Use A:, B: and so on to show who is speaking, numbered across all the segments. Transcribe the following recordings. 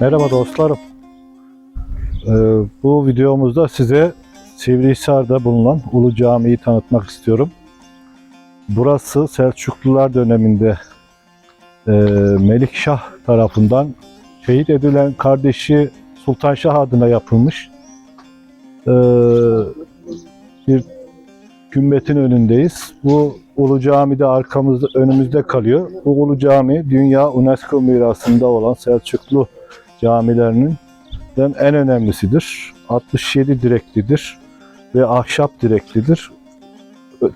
A: Merhaba dostlarım. Ee, bu videomuzda size Sivrihisar'da bulunan Ulu Cami'yi tanıtmak istiyorum. Burası Selçuklular döneminde e, Melikşah tarafından şehit edilen kardeşi Sultan Şah adına yapılmış e, bir kümmetin önündeyiz. Bu Ulu Cami'de arkamızda önümüzde kalıyor. Bu Ulu Cami dünya UNESCO mirasında olan Selçuklu camilerinin en önemlisidir. 67 direklidir ve ahşap direklidir.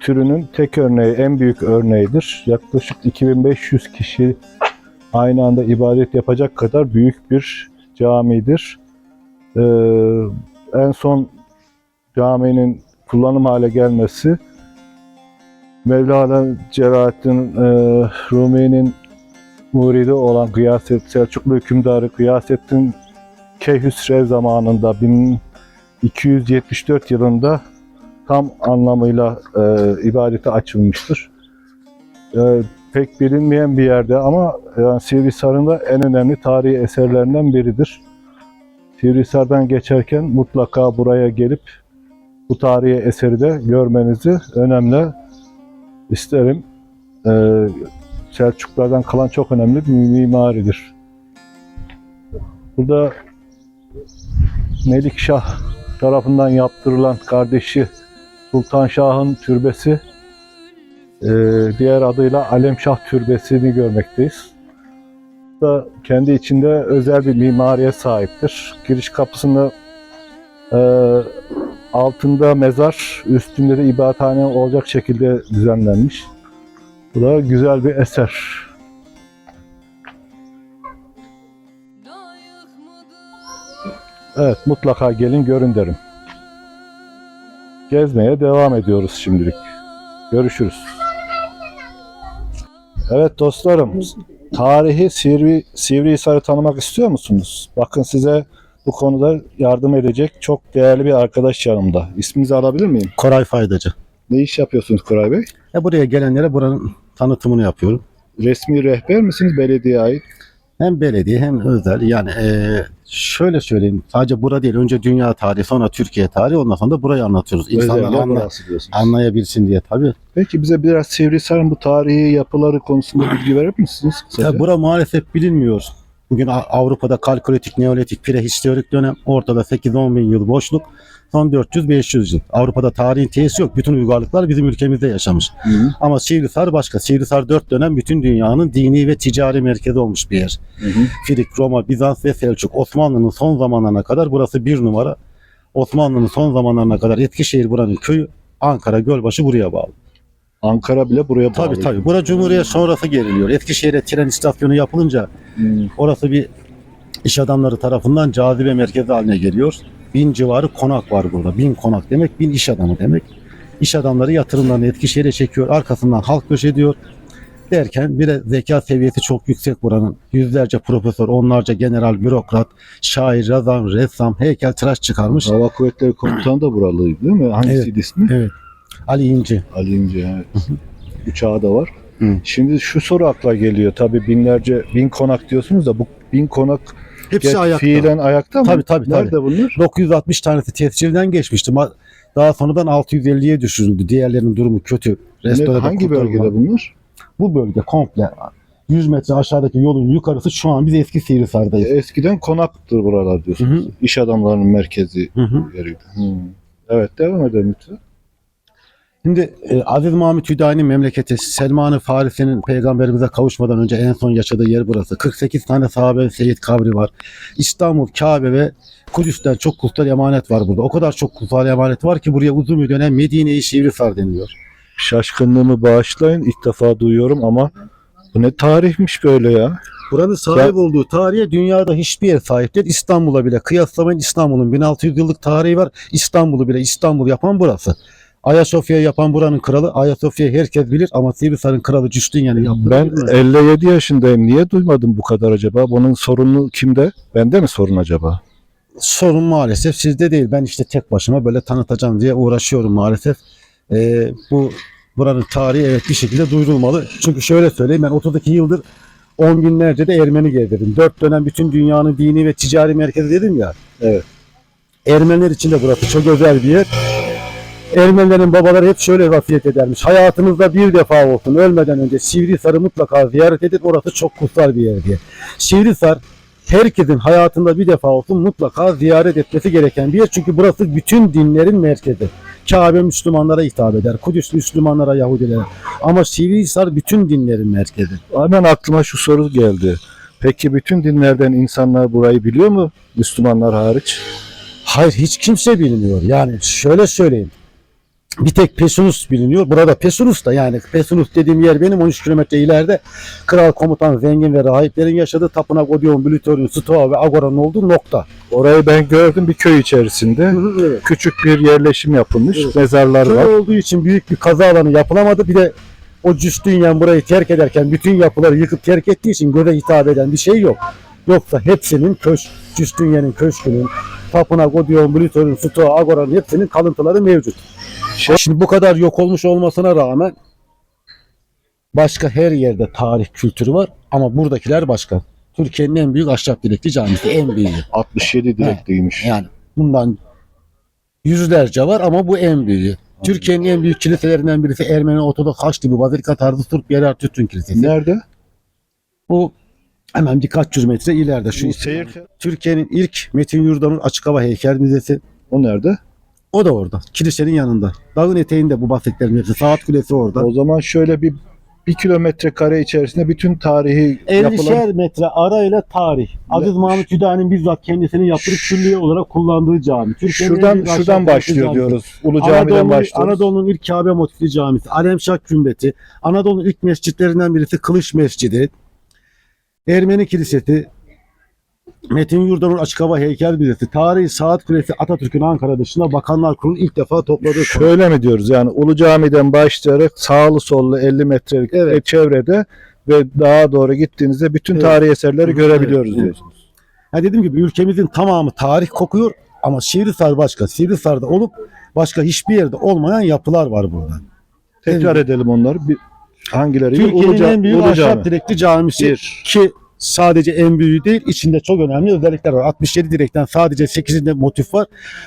A: Türünün tek örneği, en büyük örneğidir. Yaklaşık 2500 kişi aynı anda ibadet yapacak kadar büyük bir camidir. Ee, en son caminin kullanım hale gelmesi Mevlana Celaleddin e, Rumi'nin muridi olan Gıyaset, Selçuklu hükümdarı Gıyasettin Keyhüsrev zamanında 1274 yılında tam anlamıyla e, ibadete açılmıştır. E, pek bilinmeyen bir yerde ama yani Sivrisar'ın da en önemli tarihi eserlerinden biridir. Sivrisar'dan geçerken mutlaka buraya gelip bu tarihi eseri de görmenizi önemli isterim. E, Selçuklulardan kalan çok önemli bir mimaridir. Burada Melikşah tarafından yaptırılan kardeşi Sultan Şah'ın türbesi, e, diğer adıyla Alemşah Türbesi'ni görmekteyiz. Bu da kendi içinde özel bir mimariye sahiptir. Giriş kapısında e, altında mezar, üstünde de ibadethane olacak şekilde düzenlenmiş. Bu da güzel bir eser. Evet mutlaka gelin görün derim. Gezmeye devam ediyoruz şimdilik. Görüşürüz. Evet dostlarım, tarihi Sivri, Sivrihisar'ı tanımak istiyor musunuz? Bakın size bu konuda yardım edecek çok değerli bir arkadaş yanımda. İsminizi alabilir miyim?
B: Koray Faydacı.
A: Ne iş yapıyorsunuz Koray Bey?
B: E buraya gelenlere buranın tanıtımını yapıyorum.
A: Resmi rehber misiniz belediyeye ait?
B: Hem belediye hem özel. Yani e, şöyle söyleyeyim. Sadece bura değil. Önce dünya tarihi sonra Türkiye tarihi ondan sonra da burayı anlatıyoruz. İnsanlar
A: Özellikle
B: anla-
A: burası diyorsunuz.
B: anlayabilsin diye tabii.
A: Peki bize biraz Sivrihisar'ın bu tarihi yapıları konusunda bilgi verir misiniz? kısaca?
B: Ya bura maalesef bilinmiyor. Bugün Avrupa'da kalkolitik, neolitik, prehistorik dönem, ortada 8-10 bin yıl boşluk, son 400-500 yıl. Avrupa'da tarihin tesisi yok. Bütün uygarlıklar bizim ülkemizde yaşamış.
A: Hı hı.
B: Ama Sivrisar başka. Sivrisar 4 dönem bütün dünyanın dini ve ticari merkezi olmuş bir yer.
A: Hı
B: Roma, Bizans ve Selçuk. Osmanlı'nın son zamanlarına kadar burası bir numara. Osmanlı'nın son zamanlarına kadar Eskişehir buranın köyü. Ankara, Gölbaşı buraya bağlı.
A: Ankara bile buraya bağlı.
B: Tabii tabii. Bura Cumhuriyet sonrası geriliyor. Eskişehir'e tren istasyonu yapılınca. Orası bir iş adamları tarafından cazibe merkezi haline geliyor. Bin civarı konak var burada. Bin konak demek bin iş adamı demek. İş adamları yatırımlarını Eskişehir'e çekiyor. Arkasından halk göç ediyor. Derken bir de zeka seviyesi çok yüksek buranın. Yüzlerce profesör, onlarca general, bürokrat, şair, yazar, ressam, heykel, tıraş çıkarmış.
A: Hava Kuvvetleri Komutanı da buralıydı değil mi? Hangisiydi ismi?
B: Evet. Ali İnci.
A: Ali İnce. Evet. Uçağı da var.
B: Hı.
A: Şimdi şu soru akla geliyor. Tabii binlerce, bin konak diyorsunuz da bu bin konak
B: Hepsi
A: Ge-
B: ayakta.
A: Fiilen ayakta mı?
B: Tabii, tabii, tabii.
A: Nerede bunlar?
B: 960 tanesi tescilden geçmişti. Daha sonradan 650'ye düşürüldü. Diğerlerinin durumu kötü. Restorada
A: hangi bölgede bunlar?
B: Bu bölge komple 100 metre aşağıdaki yolun yukarısı şu an biz eski Sivrisar'dayız.
A: Eskiden konaktır buralar diyorsunuz.
B: Hı hı.
A: İş adamlarının merkezi
B: Hı hı.
A: yeriydi. Hı. Evet devam edelim lütfen.
B: Şimdi e, Aziz Mahmut Hüdayi'nin memleketi Selman-ı Farisi'nin peygamberimize kavuşmadan önce en son yaşadığı yer burası. 48 tane sahabe seyit kabri var. İstanbul, Kabe ve Kudüs'ten çok kutsal emanet var burada. O kadar çok kutsal emanet var ki buraya uzun bir dönem Medine-i Şivrisar deniliyor.
A: Şaşkınlığımı bağışlayın. İlk defa duyuyorum ama bu ne tarihmiş böyle ya.
B: Buranın sahip
A: Ya-
B: olduğu tarihe dünyada hiçbir yer sahip değil. İstanbul'a bile kıyaslamayın. İstanbul'un 1600 yıllık tarihi var. İstanbul'u bile İstanbul yapan burası. Ayasofya yapan buranın kralı. Ayasofya'yı herkes bilir ama Sivrisar'ın kralı Justinian'ı yaptı.
A: Ben 57 yaşındayım. Niye duymadım bu kadar acaba? Bunun sorunu kimde? Bende mi sorun acaba?
B: sorun maalesef sizde değil. Ben işte tek başıma böyle tanıtacağım diye uğraşıyorum maalesef. Ee, bu buranın tarihi evet bir şekilde duyurulmalı. Çünkü şöyle söyleyeyim ben 32 yıldır on binlerce de Ermeni gezdirdim. Dört dönem bütün dünyanın dini ve ticari merkezi dedim ya.
A: Evet.
B: Ermeniler için de burası çok özel bir yer. Ermenilerin babaları hep şöyle vasiyet edermiş. Hayatınızda bir defa olsun ölmeden önce Sivrisar'ı mutlaka ziyaret edin. Orası çok kutsal bir yer diye. Sivrisar herkesin hayatında bir defa olsun mutlaka ziyaret etmesi gereken bir yer. Çünkü burası bütün dinlerin merkezi. Kabe Müslümanlara hitap eder. Kudüs Müslümanlara, Yahudilere. Ama Sivrisar bütün dinlerin merkezi.
A: Hemen aklıma şu soru geldi. Peki bütün dinlerden insanlar burayı biliyor mu? Müslümanlar hariç.
B: Hayır hiç kimse bilmiyor. Yani şöyle söyleyeyim. Bir tek Pesunus biliniyor. Burada Pesunus da yani Pesunus dediğim yer benim 13 kilometre ileride kral komutan zengin ve rahiplerin yaşadığı tapınak Odeon, Blütorion, Stoa ve Agora'nın olduğu nokta.
A: Orayı ben gördüm bir köy içerisinde. Küçük bir yerleşim yapılmış.
B: Evet.
A: Mezarlar
B: Köy
A: var.
B: olduğu için büyük bir kaza alanı yapılamadı. Bir de o Justinian burayı terk ederken bütün yapıları yıkıp terk ettiği için göze hitap eden bir şey yok. Yoksa hepsinin köşk, Justinian'ın köşkünün, tapınak, Odeon, Blütorion, Stoa, Agora'nın hepsinin kalıntıları mevcut. Şimdi bu kadar yok olmuş olmasına rağmen başka her yerde tarih kültürü var ama buradakiler başka. Türkiye'nin en büyük ahşap direkli camisi, en büyüğü.
A: 67 direkliymiş.
B: Yani bundan yüzlerce var ama bu en büyüğü. Türkiye'nin en büyük kiliselerinden birisi Ermeni Ortodoks Haçlı Bazilika tarzı Turp Yerel Tütün Kilisesi.
A: Nerede?
B: Bu hemen birkaç yüz metre ileride şu
A: seyir
B: Türkiye'nin ilk Metin Yurdan'ın açık hava heykel müzesi.
A: o nerede?
B: O da orada. Kilisenin yanında. Dağın eteğinde bu bahsettiklerim hepsi. Saat kulesi orada.
A: O zaman şöyle bir bir kilometre kare içerisinde bütün tarihi yapılan
B: 50'şer metre arayla tarih. Aziz Mahmut Hüdayi'nin bizzat kendisini yaptırıp külliye olarak kullandığı cami. Türkiye'nin en
A: şuradan şuradan başlıyor
B: camisi.
A: diyoruz. Ulu Cami'den
B: Anadolu'nun,
A: başlıyoruz.
B: Anadolu'nun ilk Kabe motifli camisi, Alemşah Kümbeti, Anadolu'nun ilk mescitlerinden birisi Kılıç Mescidi, Ermeni Kilisesi, Metin Yurdan'ın açık hava heykel müzesi, tarihi saat kulesi Atatürk'ün Ankara dışında Bakanlar Kurulu'nun ilk defa topladığı konu.
A: Şöyle mi diyoruz yani Ulu Cami'den başlayarak sağlı sollu 50 metrelik
B: Evet.
A: çevrede ve daha doğru gittiğinizde bütün
B: Evet.
A: tarihi eserleri görebiliyoruz
B: evet.
A: diyorsunuz.
B: Yani dediğim gibi ülkemizin tamamı tarih kokuyor ama Şehrisar başka. Sivrisar'da olup başka hiçbir yerde olmayan yapılar var burada.
A: Tekrar edelim onları. Bir, hangileri?
B: Türkiye'nin en büyük ahşap direkli camisi
A: Bir.
B: ki sadece en büyüğü değil içinde çok önemli özellikler var. 67 direkten sadece 8'inde motif var.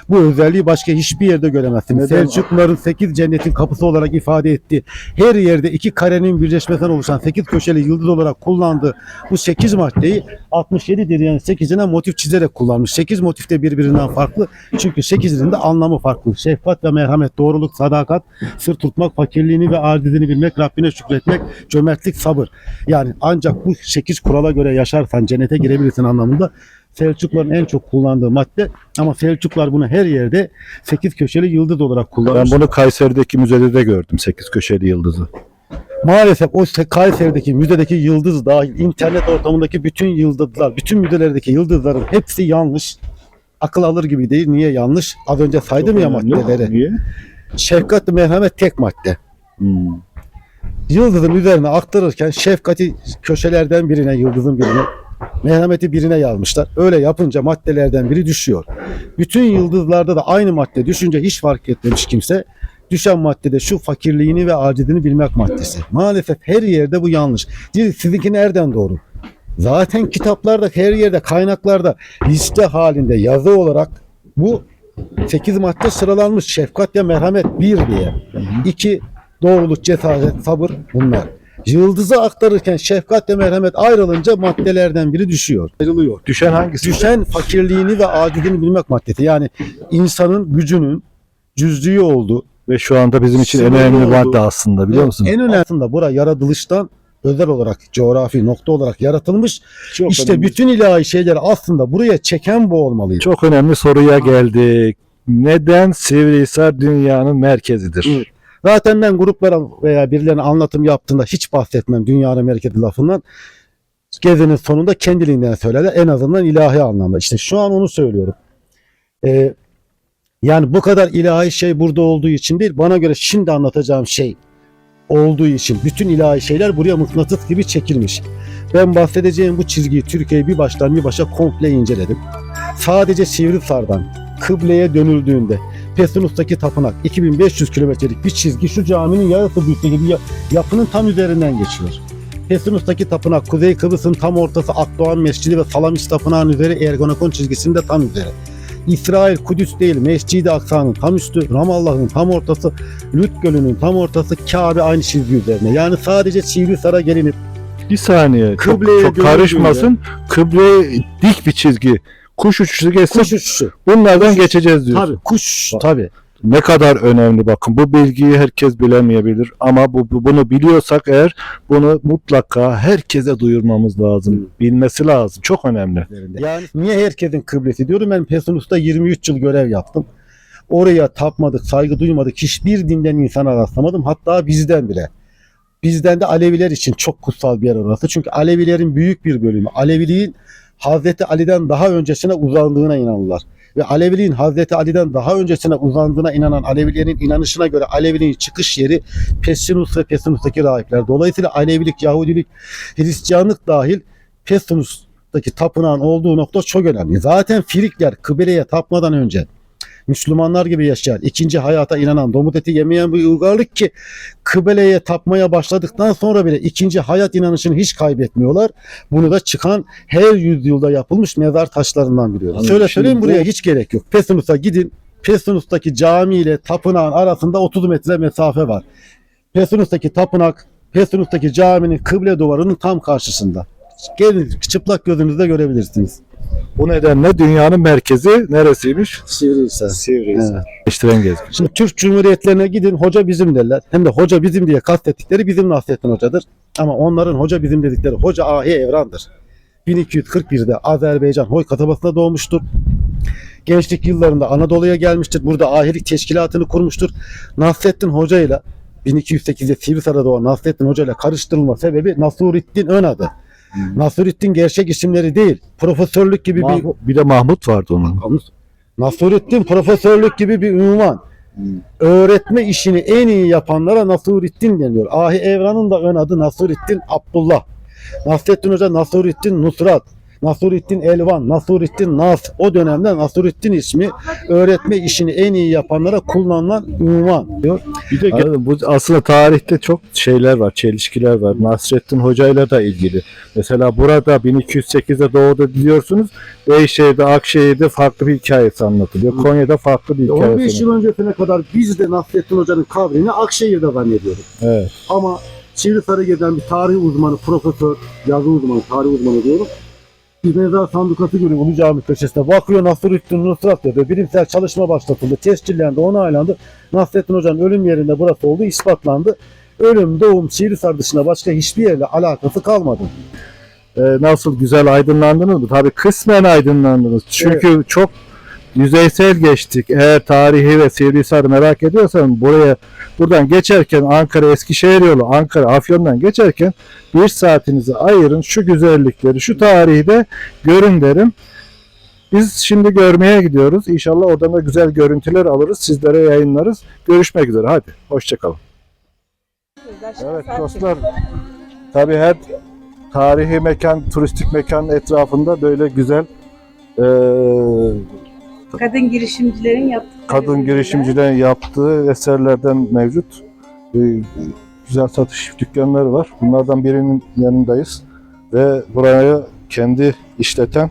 B: Bu özelliği başka hiçbir yerde göremezsiniz.
A: Neden?
B: Selçukluların 8 cennetin kapısı olarak ifade ettiği her yerde iki karenin birleşmesinden oluşan 8 köşeli yıldız olarak kullandığı bu 8 maddeyi 67 direğin 8'ine motif çizerek kullanmış. 8 motif de birbirinden farklı. Çünkü 8'inin de anlamı farklı. Şefkat ve merhamet, doğruluk, sadakat, sır tutmak, fakirliğini ve acizini bilmek, Rabbine şükretmek, cömertlik, sabır. Yani ancak bu 8 kurala göre yaşarsan cennete girebilirsin anlamında. Selçukluların en çok kullandığı madde ama Selçuklar bunu her yerde 8 köşeli yıldız olarak
A: Ben
B: kullanmış.
A: bunu Kayseri'deki müzede de gördüm. 8 köşeli yıldızı.
B: Maalesef o se- Kayseri'deki müzedeki yıldız dahil internet ortamındaki bütün yıldızlar, bütün müzelerdeki yıldızların hepsi yanlış. Akıl alır gibi değil. Niye yanlış? Az önce saydım ya
A: Önemli.
B: maddeleri.
A: Niye?
B: Şefkat ve merhamet tek madde.
A: Hmm.
B: Yıldızın üzerine aktarırken şefkati köşelerden birine, yıldızın birine, merhameti birine yazmışlar. Öyle yapınca maddelerden biri düşüyor. Bütün yıldızlarda da aynı madde düşünce hiç fark etmemiş kimse. Düşen maddede şu fakirliğini ve acizini bilmek maddesi. Maalesef her yerde bu yanlış. Sizinki nereden doğru? Zaten kitaplarda her yerde kaynaklarda liste halinde yazı olarak bu 8 madde sıralanmış. Şefkat ve merhamet bir diye. İki doğruluk, cesaret, sabır bunlar. Yıldızı aktarırken şefkat ve merhamet ayrılınca maddelerden biri düşüyor. Ayrılıyor.
A: Düşen hangisi?
B: Düşen fakirliğini ve acizini bilmek maddesi. Yani insanın gücünün cüzdüğü olduğu.
A: Ve şu anda bizim için en
B: Sınırlı
A: önemli
B: oldu.
A: madde aslında biliyor musun?
B: En önemli aslında bura yaratılıştan özel olarak coğrafi nokta olarak yaratılmış.
A: Çok
B: işte
A: önemli.
B: bütün ilahi şeyleri aslında buraya çeken bu olmalıydı.
A: Çok önemli soruya geldik. Neden Sivrihisar dünyanın merkezidir?
B: Evet. Zaten ben gruplara veya birilerine anlatım yaptığında hiç bahsetmem dünyanın merkezi lafından. Gezinin sonunda kendiliğinden söylerler. En azından ilahi anlamda. İşte şu an onu söylüyorum. Ee, yani bu kadar ilahi şey burada olduğu için değil. Bana göre şimdi anlatacağım şey olduğu için bütün ilahi şeyler buraya mıknatıs gibi çekilmiş. Ben bahsedeceğim bu çizgiyi Türkiye'yi bir baştan bir başa komple inceledim. Sadece Sivrisar'dan kıbleye dönüldüğünde Pesinus'taki tapınak 2500 kilometrelik bir çizgi şu caminin yarısı büyüklüğü bir ya- yapının tam üzerinden geçiyor. Pesinus'taki tapınak Kuzey Kıbrıs'ın tam ortası Akdoğan Mescidi ve Salamis Tapınağı'nın üzeri Ergonokon çizgisinin de tam üzeri. İsrail Kudüs değil Mescid-i Aksa'nın tam üstü, Ramallah'ın tam ortası, Lüt Gölü'nün tam ortası, Kabe aynı çizgi üzerine. Yani sadece Sivrisar'a gelinip
A: Bir saniye. Çok,
B: Kıbleye
A: çok karışmasın. Kıbleye dik bir çizgi. Kuş uçuşu geçsin.
B: kuş uçuşu.
A: Bunlardan geçeceğiz diyor.
B: Tabii kuş tabii.
A: Ne kadar önemli bakın. Bu bilgiyi herkes bilemeyebilir ama bu, bu- bunu biliyorsak eğer bunu mutlaka herkese duyurmamız lazım. Bilmesi lazım. Çok önemli.
B: Yani niye herkesin kıblesi diyorum ben Pesinus'ta 23 yıl görev yaptım. Oraya tapmadık, saygı duymadık. Hiçbir dinden insana rastlamadım. Hatta bizden bile. Bizden de Aleviler için çok kutsal bir yer orası. Çünkü Alevilerin büyük bir bölümü Aleviliğin Hazreti Ali'den daha öncesine uzandığına inanırlar. Ve Aleviliğin Hazreti Ali'den daha öncesine uzandığına inanan Alevilerin inanışına göre Aleviliğin çıkış yeri Pesinus ve Pesinus'taki rahipler. Dolayısıyla Alevilik, Yahudilik, Hristiyanlık dahil Pesinus'taki tapınağın olduğu nokta çok önemli. Zaten Frikler kıbleye tapmadan önce Müslümanlar gibi yaşayan, ikinci hayata inanan, domuz eti yemeyen bir uygarlık ki kıbleye tapmaya başladıktan sonra bile ikinci hayat inanışını hiç kaybetmiyorlar. Bunu da çıkan her yüzyılda yapılmış mezar taşlarından biliyoruz.
A: Anladım.
B: Şöyle söyleyeyim
A: bu-
B: buraya hiç gerek yok. Pesinus'a gidin. Pesinus'taki cami ile tapınağın arasında 30 metre mesafe var. Pesinus'taki tapınak, Pesinus'taki caminin kıble duvarının tam karşısında. Gelin çıplak gözünüzle görebilirsiniz.
A: Bu nedenle dünyanın merkezi neresiymiş?
B: Sivrihisar.
A: Sivrihisar.
B: Evet.
A: Gezgin.
B: Şimdi Türk Cumhuriyetlerine gidin hoca bizim derler. Hem de hoca bizim diye kastettikleri bizim Nasrettin Hoca'dır. Ama onların hoca bizim dedikleri hoca Ahi Evran'dır. 1241'de Azerbaycan Hoy kasabasında doğmuştur. Gençlik yıllarında Anadolu'ya gelmiştir. Burada ahilik teşkilatını kurmuştur. Nasrettin Hoca ile 1208'de Sivrisar'da doğan Nasrettin Hoca ile karıştırılma sebebi Nasurettin ön adı. Nasurettin gerçek isimleri değil. Profesörlük gibi bir
A: Mahmut- bir de Mahmut vardı onun.
B: Nasurettin profesörlük gibi bir ünvan. Öğretme işini en iyi yapanlara Nasurettin deniyor. Ahi Evran'ın da ön adı Nasurettin Abdullah. Nasrettin Hoca Nasurettin Nusrat. Nasurettin Elvan, Nasurettin Nas. O dönemde Nasurettin ismi öğretme işini en iyi yapanlara kullanılan ünvan diyor.
A: Bir de Anladın, bu aslında tarihte çok şeyler var, çelişkiler var. Nasrettin Hoca ile de ilgili. Mesela burada 1208'de doğdu diyorsunuz. Beyşehir'de, Akşehir'de farklı bir hikayesi anlatılıyor. Konya'da farklı bir
B: 15
A: hikayesi.
B: yıl öncesine kadar biz de Nasrettin Hoca'nın kabrini Akşehir'de zannediyoruz.
A: Evet.
B: Ama Sivrisar'a gezen bir tarih uzmanı, profesör, yazı uzmanı, tarih uzmanı diyorum. Bir mezar sandıkası görüyor Ulu Cami köşesinde. Bakıyor Nasrettin Nusrat dedi. Bilimsel çalışma başlatıldı. Tescillendi, onaylandı. Nasrettin Hoca'nın ölüm yerinde burası olduğu ispatlandı. Ölüm, doğum, Sivrisar dışında başka hiçbir yerle alakası kalmadı.
A: Ee, nasıl güzel aydınlandınız mı? Tabii kısmen aydınlandınız. Çünkü çok yüzeysel geçtik. Eğer tarihi ve Sivrihisar'ı merak ediyorsan buraya buradan geçerken Ankara Eskişehir yolu, Ankara Afyon'dan geçerken bir saatinizi ayırın. Şu güzellikleri, şu tarihi de görün derim. Biz şimdi görmeye gidiyoruz. İnşallah oradan da güzel görüntüler alırız. Sizlere yayınlarız. Görüşmek üzere. Hadi. Hoşçakalın. Evet dostlar. Tabii her tarihi mekan, turistik mekan etrafında böyle güzel
C: Kadın girişimcilerin yaptığı
A: kadın girişimcilerin yaptığı eserlerden mevcut. Eee, güzel satış dükkanları var. Bunlardan birinin yanındayız. ve burayı kendi işleten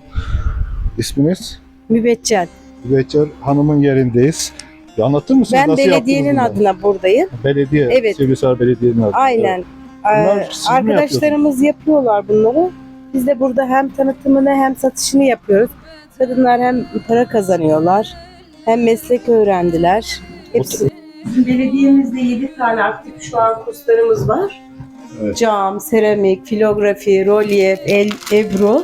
A: isminiz
C: Mübeccel.
A: Mübeccel Hanım'ın yerindeyiz. Bir anlatır mısınız?
C: Ben
A: Nasıl
C: belediyenin adına buradayım.
A: Belediye,
C: Evet.
A: Sivrisar Belediye'nin adına.
C: Aynen.
A: Bunlar
C: Ee, arkadaşlarımız yapıyorlar bunları. Biz de burada hem tanıtımını hem satışını yapıyoruz. Kadınlar hem para kazanıyorlar hem meslek öğrendiler. Hepsi. Bizim belediyemizde 7 tane aktif şu an kurslarımız var.
A: Evet.
C: Cam, seramik, filografi, rolyef, el, ebru.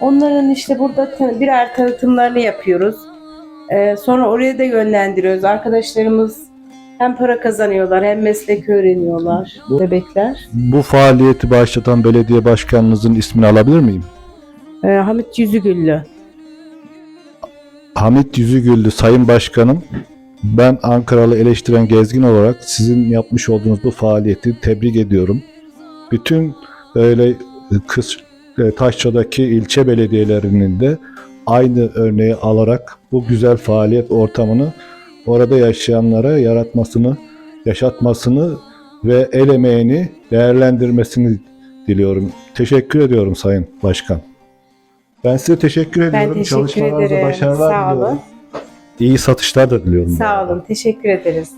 C: Onların işte burada birer tanıtımlarını yapıyoruz. Ee, sonra oraya da yönlendiriyoruz. Arkadaşlarımız hem para kazanıyorlar hem meslek öğreniyorlar.
A: Bu-
C: Bebekler.
A: Bu faaliyeti başlatan belediye başkanınızın ismini alabilir miyim?
C: Ee, Hamit Yüzügüllü.
A: Hamit Yüzügüllü Sayın Başkanım, ben Ankaralı eleştiren gezgin olarak sizin yapmış olduğunuz bu faaliyeti tebrik ediyorum. Bütün böyle kız e, Taşça'daki ilçe belediyelerinin de aynı örneği alarak bu güzel faaliyet ortamını orada yaşayanlara yaratmasını, yaşatmasını ve el emeğini değerlendirmesini diliyorum. Teşekkür ediyorum Sayın Başkan. Ben size teşekkür ediyorum.
C: teşekkür
A: Çalışmalarınıza
C: ederim.
A: başarılar
C: Sağ olun.
A: diliyorum. İyi satışlar da diliyorum.
C: Sağ olun. Teşekkür ederiz.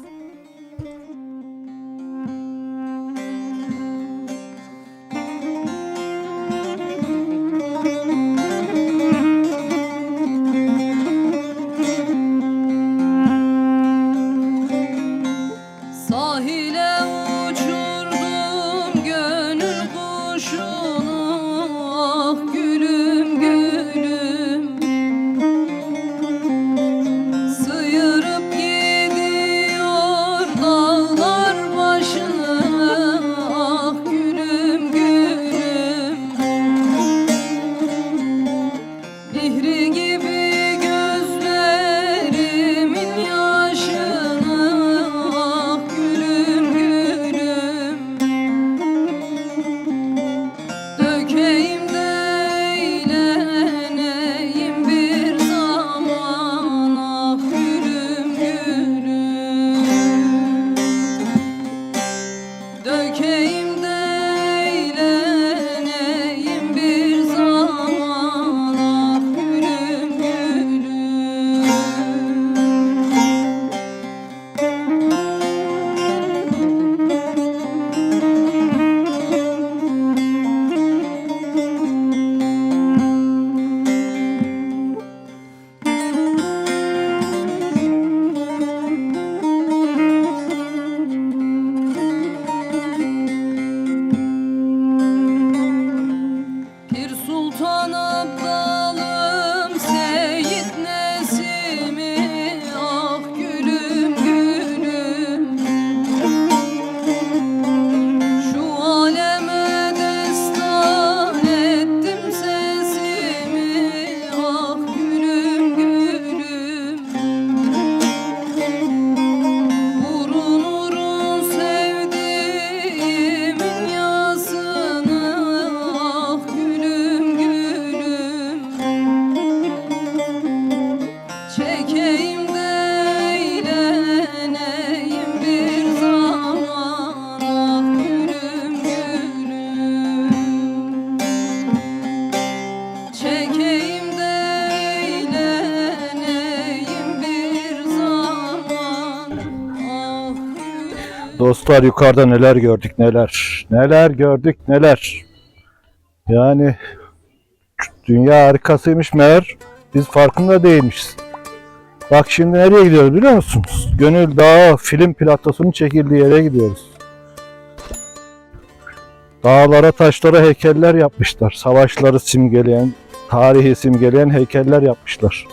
A: Dostlar yukarıda neler gördük neler. Neler gördük neler. Yani dünya harikasıymış meğer. Biz farkında değilmişiz. Bak şimdi nereye gidiyoruz biliyor musunuz? Gönül Dağı film platosunun çekildiği yere gidiyoruz. Dağlara taşlara heykeller yapmışlar. Savaşları simgeleyen, tarihi simgeleyen heykeller yapmışlar.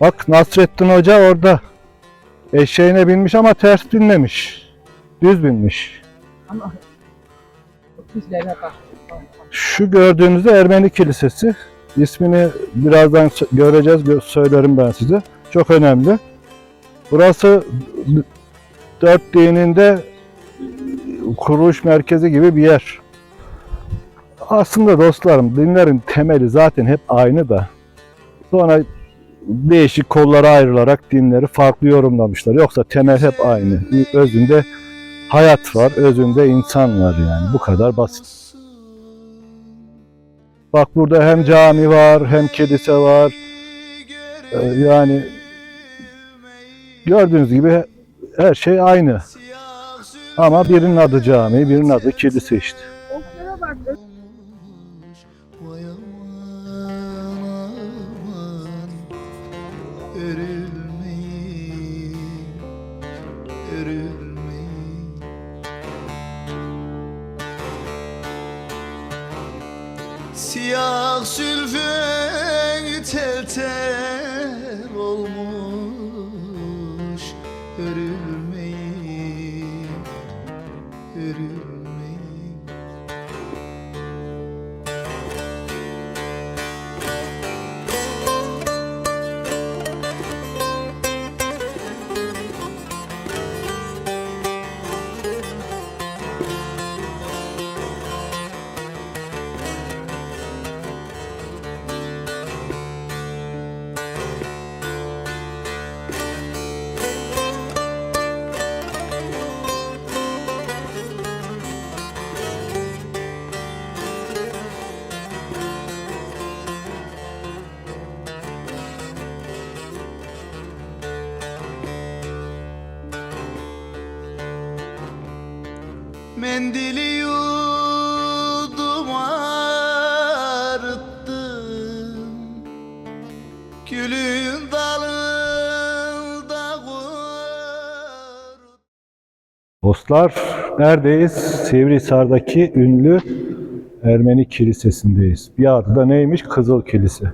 A: Bak Nasrettin Hoca orada. Eşeğine binmiş ama ters binmemiş. Düz binmiş. Şu gördüğünüz de Ermeni Kilisesi. İsmini birazdan göreceğiz, gö- söylerim ben size. Çok önemli. Burası dört dininde kuruluş merkezi gibi bir yer. Aslında dostlarım dinlerin temeli zaten hep aynı da. Sonra değişik kollara ayrılarak dinleri farklı yorumlamışlar. Yoksa temel hep aynı. Özünde hayat var, özünde insan var yani. Bu kadar basit. Bak burada hem cami var, hem kilise var. Ee, Yani gördüğünüz gibi her şey aynı. Ama birinin adı cami, birinin adı kilise işte.
D: Siyah sülfün tel tel olmuş Mendili yudum arıttım Gülün dalında
A: Dostlar neredeyiz? Sivrihisar'daki ünlü Ermeni kilisesindeyiz. Bir adı da neymiş? Kızıl Kilise.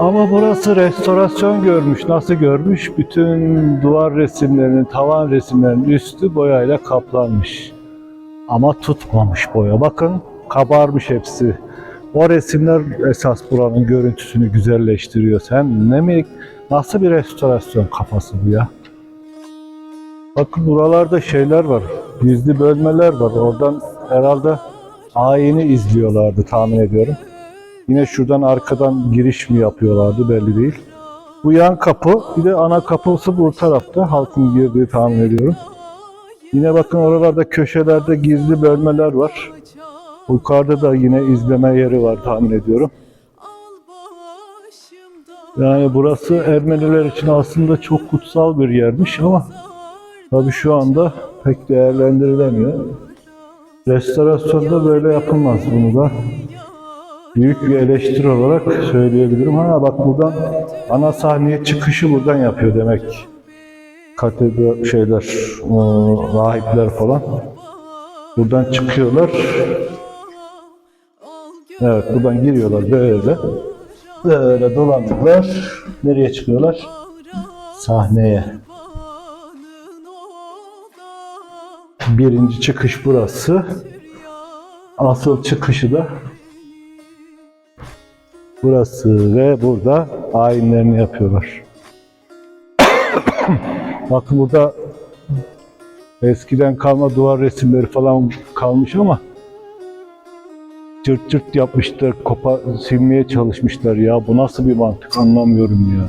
A: Ama burası restorasyon görmüş. Nasıl görmüş? Bütün duvar resimlerinin, tavan resimlerinin üstü boyayla kaplanmış. Ama tutmamış boya. Bakın kabarmış hepsi. O resimler esas buranın görüntüsünü güzelleştiriyor. Sen ne mi, nasıl bir restorasyon kafası bu ya? Bakın buralarda şeyler var. Gizli bölmeler var. Oradan herhalde ayini izliyorlardı tahmin ediyorum. Yine şuradan arkadan giriş mi yapıyorlardı belli değil. Bu yan kapı bir de ana kapısı bu tarafta halkın girdiği tahmin ediyorum. Yine bakın oralarda köşelerde gizli bölmeler var. Yukarıda da yine izleme yeri var tahmin ediyorum. Yani burası Ermeniler için aslında çok kutsal bir yermiş ama Tabii şu anda pek değerlendirilemiyor. Restorasyonda böyle yapılmaz bunu da. Büyük bir eleştiri olarak söyleyebilirim. Ha bak buradan ana sahneye çıkışı buradan yapıyor demek. Katedral şeyler, o, rahipler falan. Buradan çıkıyorlar. Evet buradan giriyorlar böyle. Böyle dolanıyorlar. Nereye çıkıyorlar? Sahneye. Birinci çıkış burası. Asıl çıkışı da burası ve burada ayinlerini yapıyorlar. Bakın burada eskiden kalma duvar resimleri falan kalmış ama cırt cırt yapmışlar, kopa silmeye çalışmışlar ya. Bu nasıl bir mantık anlamıyorum ya.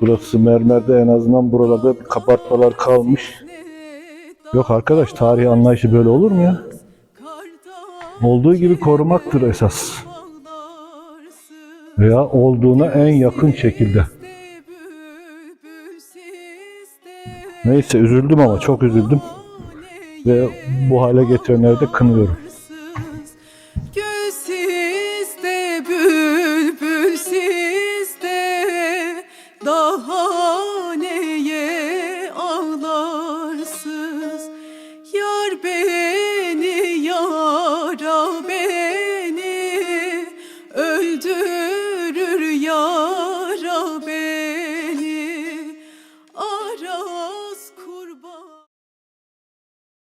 A: Burası mermerde en azından buralarda bir kabartmalar kalmış. Yok arkadaş tarihi anlayışı böyle olur mu ya? Olduğu gibi korumaktır esas. Veya olduğuna en yakın şekilde. Neyse üzüldüm ama çok üzüldüm. Ve bu hale getirenleri de kınıyorum.